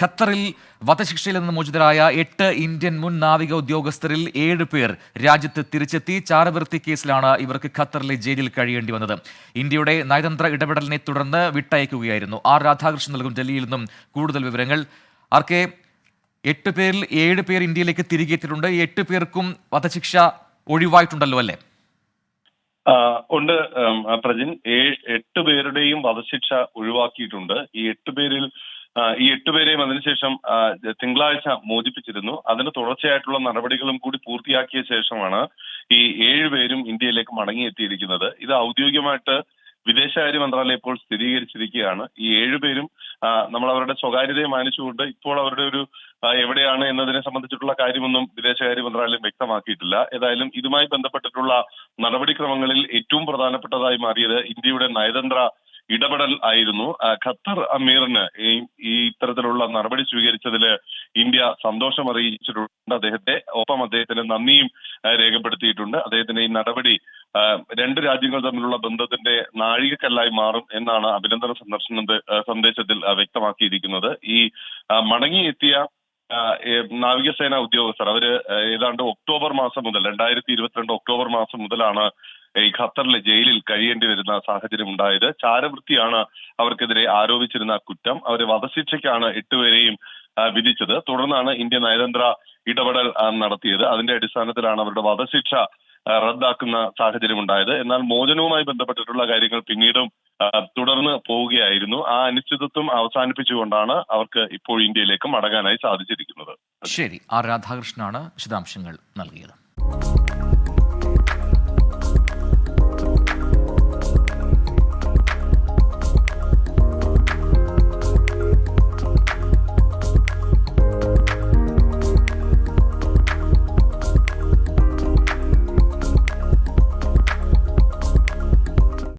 ഖത്തറിൽ വധശിക്ഷയിൽ നിന്ന് മോചിതരായ എട്ട് ഇന്ത്യൻ മുൻ നാവിക ഉദ്യോഗസ്ഥരിൽ ഏഴ് പേർ രാജ്യത്ത് തിരിച്ചെത്തി ചാരവൃത്തി കേസിലാണ് ഇവർക്ക് ഖത്തറിലെ ജയിലിൽ കഴിയേണ്ടി വന്നത്. ഇന്ത്യയുടെ നയതന്ത്ര ഇടപെടലിനെ തുടർന്ന് വിട്ടയക്കുകയായിരുന്നു. ആർ രാധാകൃഷ്ണൻ നൽകും ഡൽഹിയിൽ നിന്നും കൂടുതൽ വിവരങ്ങൾ. ആർ കെ എട്ട് പേരിൽ ഏഴ് പേർ ഇന്ത്യയിലേക്ക് തിരികെ എത്തിയിട്ടുണ്ട്. എട്ട് പേർക്കും വധശിക്ഷ ഒഴിവായിട്ടുണ്ടല്ലോ അല്ലേ? ഉണ്ട്. പ്രജിൻ ഏഴ് എട്ട് പേരുടെയും വധശിക്ഷ ഒഴിവാക്കിയിട്ടുണ്ട്. ഈ എട്ട് പേരിൽ ഈ എട്ടുപേരെയും അതിനുശേഷം തിങ്കളാഴ്ച മോചിപ്പിച്ചിരുന്നു. അതിന് തുടർച്ചയായിട്ടുള്ള നടപടികളും കൂടി പൂർത്തിയാക്കിയ ശേഷമാണ് ഈ ഏഴുപേരും ഇന്ത്യയിലേക്ക് മടങ്ങിയെത്തിയിരിക്കുന്നത്. ഇത് ഔദ്യോഗികമായിട്ട് വിദേശകാര്യ മന്ത്രാലയം ഇപ്പോൾ സ്ഥിരീകരിച്ചിരിക്കുകയാണ്. ഈ ഏഴുപേരും നമ്മൾ അവരുടെ സ്വകാര്യതയെ മാനിച്ചുകൊണ്ട് ഇപ്പോൾ അവരുടെ ഒരു എവിടെയാണ് എന്നതിനെ സംബന്ധിച്ചിട്ടുള്ള കാര്യമൊന്നും വിദേശകാര്യ മന്ത്രാലയം വ്യക്തമാക്കിയിട്ടില്ല. ഏതായാലും ഇതുമായി ബന്ധപ്പെട്ടിട്ടുള്ള നടപടിക്രമങ്ങളിൽ ഏറ്റവും പ്രധാനപ്പെട്ടതായി മാറിയത് ഇന്ത്യയുടെ നയതന്ത്ര ഇടപെടൽ ആയിരുന്നു. ഖത്തർ അമീറിന് ഈ ഇത്തരത്തിലുള്ള നടപടി സ്വീകരിച്ചതിൽ ഇന്ത്യ സന്തോഷം അറിയിച്ചിട്ടുണ്ട് അദ്ദേഹത്തെ ഒപ്പം അദ്ദേഹത്തിന് നന്ദിയും രേഖപ്പെടുത്തിയിട്ടുണ്ട്. അദ്ദേഹത്തിന്റെ ഈ നടപടി രണ്ട് രാജ്യങ്ങൾ തമ്മിലുള്ള ബന്ധത്തിന്റെ നാഴികക്കല്ലായി മാറും എന്നാണ് അഭിനന്ദന സന്ദർശന സന്ദേശത്തിൽ വ്യക്തമാക്കിയിരിക്കുന്നത്. ഈ മടങ്ങിയെത്തിയ നാവികസേന ഉദ്യോഗസ്ഥർ അവർ ഏതാണ്ട് ഒക്ടോബർ മാസം മുതൽ രണ്ടായിരത്തി ഇരുപത്തിരണ്ട് ഒക്ടോബർ മാസം മുതലാണ് ഈ ഖത്തറിലെ ജയിലിൽ കഴിയേണ്ടി വരുന്ന സാഹചര്യം ഉണ്ടായത്. ചാരവൃത്തിയാണ് അവർക്കെതിരെ ആരോപിച്ചിരുന്ന കുറ്റം. അവരെ വധശിക്ഷയ്ക്കാണ് എട്ടുപേരെയും വിധിച്ചത്. തുടർന്നാണ് ഇന്ത്യ നയതന്ത്ര ഇടപെടൽ നടത്തിയത്. അതിന്റെ അടിസ്ഥാനത്തിലാണ് അവരുടെ വധശിക്ഷ റദ്ദാക്കുന്ന സാഹചര്യം ഉണ്ടായത്. എന്നാൽ മോചനവുമായി ബന്ധപ്പെട്ടിട്ടുള്ള കാര്യങ്ങൾ പിന്നീടും തുടർന്ന് പോവുകയായിരുന്നു. ആ അനിശ്ചിതത്വം അവസാനിപ്പിച്ചുകൊണ്ടാണ് അവർക്ക് ഇപ്പോൾ ഇന്ത്യയിലേക്ക് മടങ്ങാനായി സാധിച്ചിരിക്കുന്നത്. ശരി. ആർ രാധാകൃഷ്ണനാണ് വിശദാംശങ്ങൾ നൽകിയത്.